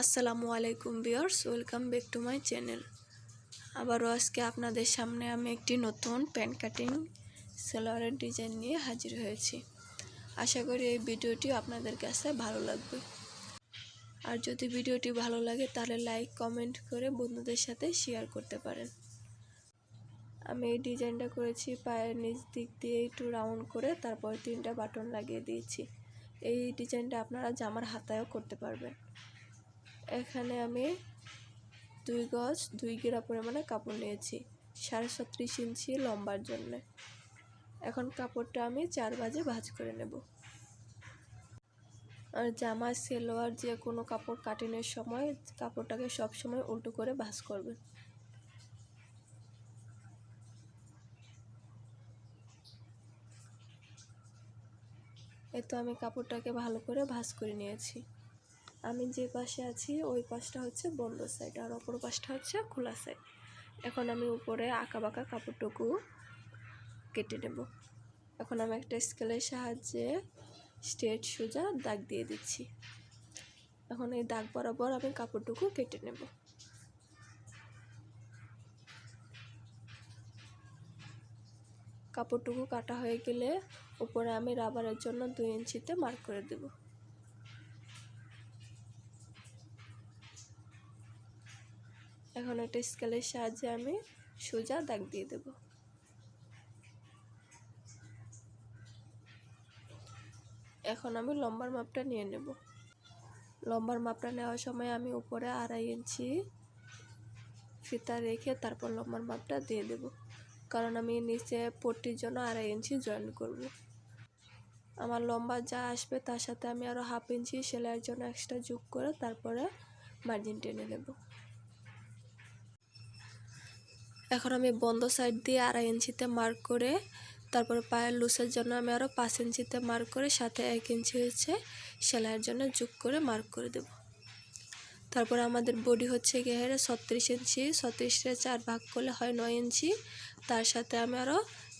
আসসালামু আলাইকুম viewers welcome back to my channel. আবারও আজকে আপনাদের সামনে আমি একটি নতুন প্যান্ট কাটিং সেলোয়ারের ডিজাইন নিয়ে হাজির হয়েছি। আশা করি এই ভিডিওটি আপনাদের কাছে ভালো লাগবে। আর যদি ভিডিওটি ভালো লাগে, তাহলে লাইক, কমেন্ট করে বন্ধুদের সাথে শেয়ার করতে পারেন। আমি এই ডিজাইনটা করেছি পায়ের নিচ দিক দিয়ে একটু রাউন্ড করে, তারপর তিনটা বাটন লাগিয়ে দিয়েছি। এই ডিজাইনটা আপনারা জামার হাতায়ও করতে পারবেন। এখানে আমি দুই গজ দুই গিরা পরিমাণে কাপড় নিয়েছি, সাড়ে ছত্রিশ ইঞ্চি লম্বার জন্য। এখন কাপড়টা আমি চার বাজে ভাজ করে নেব। আর জামা সেলোয়ার যে কোনো কাপড় কাটিনের সময় কাপড়টাকে সব সময় উল্টো করে ভাজ করবেন। এ তো আমি কাপড়টাকে ভালো করে ভাজ করে নিয়েছি। আমি যে পাশে আছি, ওই পাশটা হচ্ছে বন্ধ সাইড আর অপর পাশটা হচ্ছে খোলা সাইড এখন আমি উপরে আঁকা বাঁকা কাপড়টুকু কেটে নেব। এখন আমি একটা স্কেলের সাহায্যে স্ট্রেট সোজা দাগ দিয়ে দিচ্ছি। এখন এই দাগ বরাবর আমি কাপড়টুকু কেটে নেব। কাপড়টুকু কাটা হয়ে গেলে উপরে আমি রাবারের জন্য দুই ইঞ্চিতে মার্ক করে দেবো। একটা স্কেলের সাহায্যে আমি সোজা দাগ দিয়ে দেব। এখন আমি লম্বার মাপটা নিয়ে নেব। লম্বার মাপটা নেওয়ার সময় আমি উপরে আড়াই ইঞ্চি ফিতা রেখে তারপর লম্বার মাপটা দিয়ে দেব। কারণ আমি নিচে পট্টির জন্য আড়াই ইঞ্চি জয়েন করব। আমার লম্বা যা আসবে তার সাথে আমি আরও হাফ ইঞ্চি সেলাইয়ের জন্য এক্সট্রা যোগ করে তারপরে মার্জিন টেনে নেব। এখন আমি বন্ধ সাইড দিয়ে আড়াই ইঞ্চিতে মার্ক করে, তারপরে পায়ের লুসের জন্য আমি আরও পাঁচ ইঞ্চিতে মার্ক করে, সাথে এক ইঞ্চি হচ্ছে সেলাইয়ের জন্য যোগ করে মার্ক করে দেব। তারপর আমাদের বডি হচ্ছে গিয়ে ছত্রিশ ইঞ্চি, ছত্রিশে চার ভাগ করলে হয় নয় ইঞ্চি, তার সাথে আমি আরও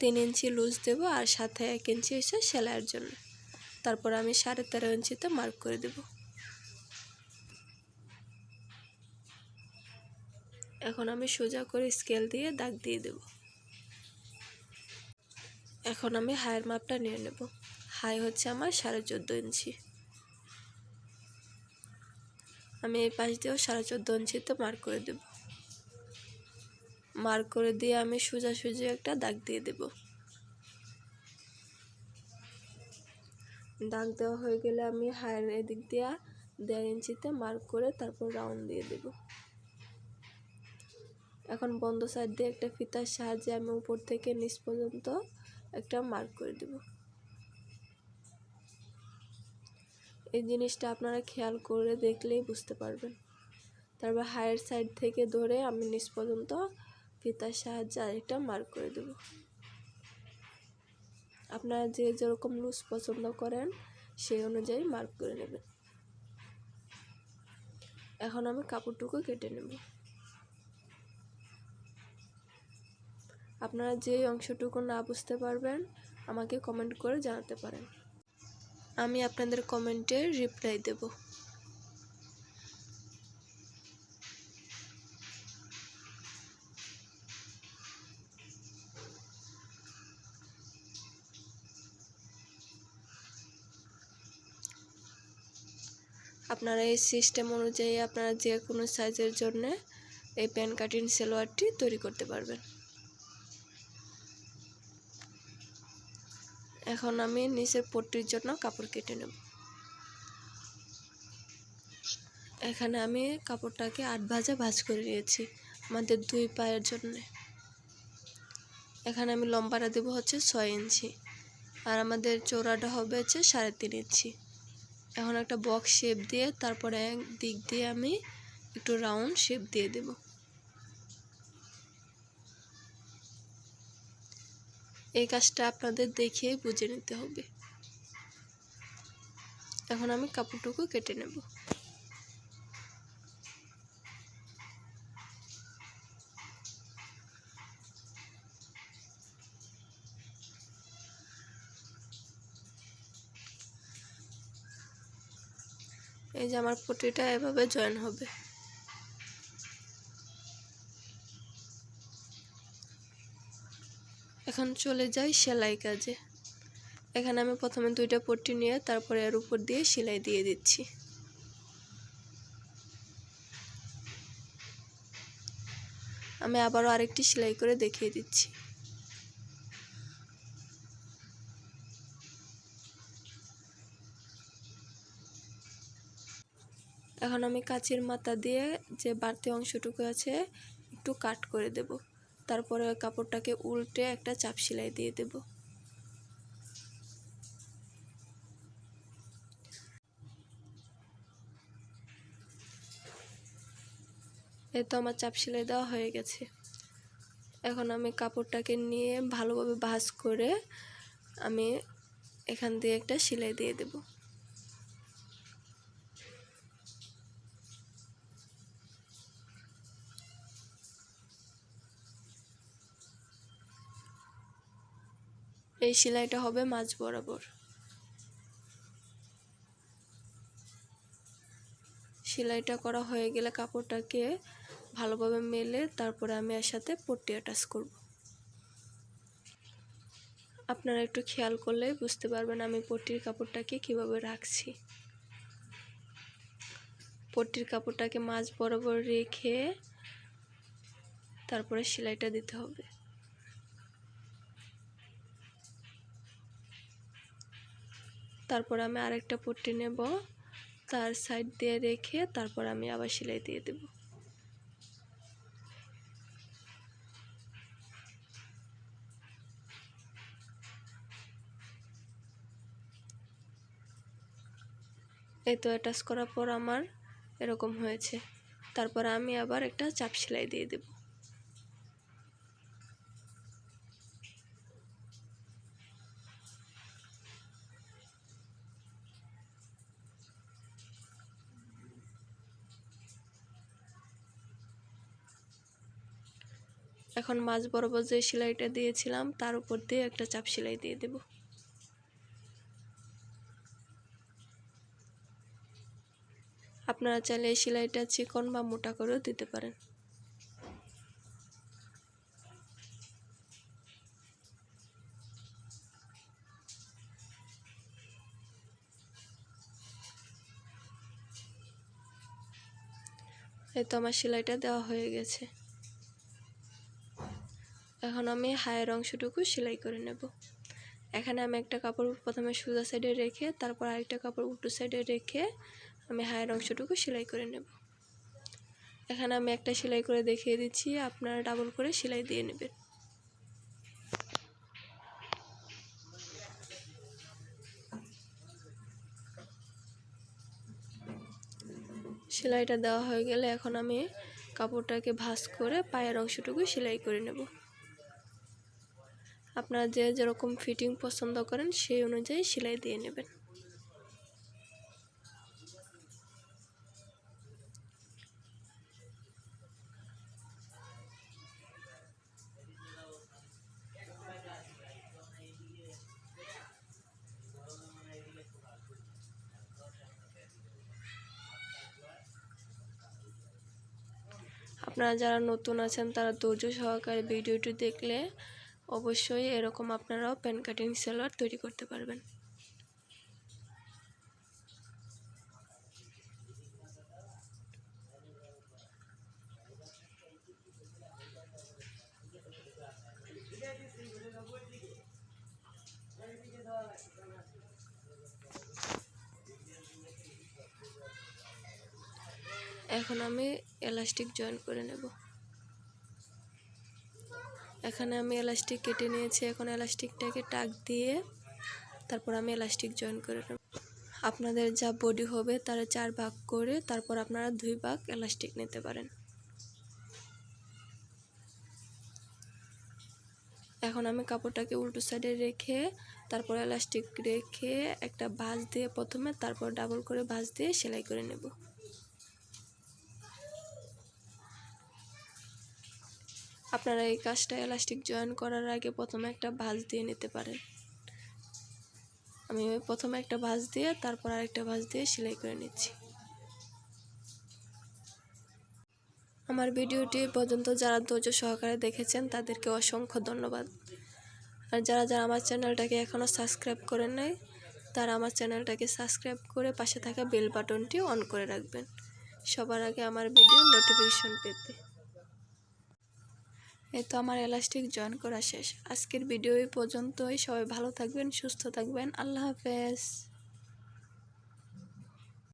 তিন ইঞ্চি লুজ দেব আর সাথে এক ইঞ্চি হচ্ছে সেলাইয়ের জন্য। তারপর আমি সাড়ে তেরো ইঞ্চিতে মার্ক করে দেবো। এখন আমি সোজা করে স্কেল দিয়ে দাগ দিয়ে দেব। এখন আমি হায়ের মাপটা নিয়ে নেব। হাই হচ্ছে আমার সাড়ে চোদ্দ ইঞ্চি। আমি এই পাশ দিয়েও সাড়ে চোদ্দ ইঞ্চিতে মার্ক করে দেব। মার্ক করে দিয়ে আমি সোজা সোজাসুজি একটা দাগ দিয়ে দেব। দাগ দেওয়া হয়ে গেলে আমি হায়ের এদিক দিয়ে দেড় ইঞ্চিতে মার্ক করে তারপর রাউন্ড দিয়ে দেবো। এখন বন্ধ সাইড দিয়ে একটা ফিতার সাহায্যে আমি উপর থেকে নিচ পর্যন্ত একটা মার্ক করে দেব। এই জিনিসটা আপনারা খেয়াল করে দেখলেই বুঝতে পারবেন। তারপর হায়ার সাইড থেকে ধরে আমি নিচ পর্যন্ত ফিতার সাহায্যে আরেকটা মার্ক করে দেব। আপনারা যে যেরকম লুজ পছন্দ করেন, সেই অনুযায়ী মার্ক করে নেবেন। এখন আমি কাপড়টুকু কেটে নেব। আপনারা যে অংশটুকু না বুঝতে পারবেন, আমাকে কমেন্ট করে জানাতে পারেন। আমি আপনাদের কমেন্টে রিপ্লাই দেব। আপনারা এই সিস্টেম অনুযায়ী আপনারা যে কোনো সাইজের জন্য এই প্যান কাটিং সেলোয়ারটি তৈরি করতে পারবেন। এখন আমি নিচের পট্টির জন্য কাপড় কেটে নেব। এখানে আমি কাপড়টাকে আট ভাজা ভাজ করে নিয়েছি আমাদের দুই পায়ের জন্য। এখানে আমি লম্বাটা দেবো হচ্ছে ছয় ইঞ্চি আর আমাদের চৌড়াটা হবে হচ্ছে সাড়ে তিন ইঞ্চি। এখন একটা বক্স শেপ দিয়ে তারপরে এক দিক দিয়ে আমি একটু রাউন্ড শেপ দিয়ে দেবো। এই কাজটা আপনাদের দেখেই বুঝে নিতে হবে। এখন আমি কাপড়টুকু কেটে নেব। এই যে আমার পটিটা এভাবে জয়েন হবে। এখন চলে যাই সেলাই কাজে। এখানে আমি প্রথমে দুইটা পট্টি নিয়ে তারপরে এর উপর দিয়ে সেলাই দিয়ে দিচ্ছি। আমি আবারও আরেকটি সেলাই করে দেখিয়ে দিচ্ছি। এখন আমি কাচের মাথা দিয়ে যে বাড়তি অংশটুকু আছে একটু কাট করে দেব। তারপরে কাপড়টাকে উল্টে একটা চাপ সেলাই দিয়ে দেব। এই তো আমার চাপ সেলাই দেওয়া হয়ে গেছে। এখন আমি কাপড়টাকে নিয়ে ভালোভাবে ভাঁজ করে আমি এখান দিয়ে একটা সেলাই দিয়ে দেবো। এই সেলাইটা হবে মাঝ বরাবর। সেলাইটা করা হয়ে গেলে কাপড়টাকে ভালোভাবে মেলে তারপরে আমি এর সাথে পট্টি অ্যাটাচ করব। আপনারা একটু খেয়াল করলে বুঝতে পারবেন আমি পট্টির কাপড়টাকে কীভাবে রাখছি। পট্টির কাপড়টাকে মাঝ বরাবর রেখে তারপরে সেলাইটা দিতে হবে। তারপর আমি আরেকটা পট্টি নেব। তার সাইড দিয়ে রেখে তারপর আমি আবার সেলাই দিয়ে দেব। এই তো অ্যাটাচ করার পর আমার এরকম হয়েছে। তারপর আমি আবার একটা চাপ সেলাই দিয়ে দেবো। এখন মাঝ বরাবর যে সেলাইটা দিয়েছিলাম, তার উপর দিয়ে একটা চাপ সেলাই দিয়ে দেব। আপনারা চাইলে এই সেলাইটা চিকন বা মোটা করেও দিতে পারেন। এই তো আমার সেলাইটা দেওয়া হয়ে গেছে। এখন আমি হায়ের অংশটুকু সেলাই করে নেব। এখানে আমি একটা কাপড় প্রথমে সোজা সাইডে রেখে, তারপর আরেকটা কাপড় উল্টো সাইডে রেখে আমি হায়ের অংশটুকু সেলাই করে নেব। এখানে আমি একটা সেলাই করে দেখিয়ে দিচ্ছি, আপনারা ডাবল করে সেলাই দিয়ে নেবেন। সেলাইটা দেওয়া হয়ে গেলে এখন আমি কাপড়টাকে ভাঁজ করে পায়ের অংশটুকু সেলাই করে নেব। আপনারা যে যেরকম ফিটিং পছন্দ করেন সেই অনুযায়ী সেলাই দিয়ে নেবেন। আপনারা যারা নতুন আছেন তারা ধৈর্য সহকারে ভিডিওটি দেখলে অবশ্যই এরকম আপনারাও প্যান কাটিং সেলোয়ার তৈরি করতে পারবেন। এখন আমি এলাস্টিক জয়েন করে নেব। এখানে আমি এলাস্টিক কেটে নিয়েছি। এখন এলাস্টিকটাকে টাক দিয়ে তারপর আমি এলাস্টিক জয়েন করে নেব। আপনাদের যা বডি হবে তার চার ভাগ করে তারপর আপনারা দুই ভাগ এলাস্টিক নিতে পারেন। এখন আমি কাপড়টাকে উল্টো সাইডে রেখে তারপর এলাস্টিক রেখে একটা ভাঁজ দিয়ে প্রথমে তারপর ডাবল করে ভাঁজ দিয়ে সেলাই করে নেব। আপনারা এই কাজটা এলাস্টিক জয়েন করার আগে প্রথমে একটা ভাঁজ দিয়ে নিতে পারেন। আমি প্রথমে একটা ভাঁজ দিয়ে তারপর আরেকটা ভাঁজ দিয়ে সেলাই করে নিচ্ছি। আমার ভিডিওটি পর্যন্ত যারা ধৈর্য সহকারে দেখেছেন, তাদেরকে অসংখ্য ধন্যবাদ। আর যারা যারা আমার চ্যানেলটাকে এখনও সাবস্ক্রাইব করেন নাই, তারা আমার চ্যানেলটাকে সাবস্ক্রাইব করে পাশে থাকা বেল বাটনটি অন করে রাখবেন। সবার আগে আমার ভিডিও নোটিফিকেশন পেতে। এই তো আমার এলাস্টিক জয়েন করা শেষ। আজকের ভিডিও পর্যন্তই। সবাই ভালো থাকবেন, সুস্থ থাকবেন। আল্লাহ হাফেজ।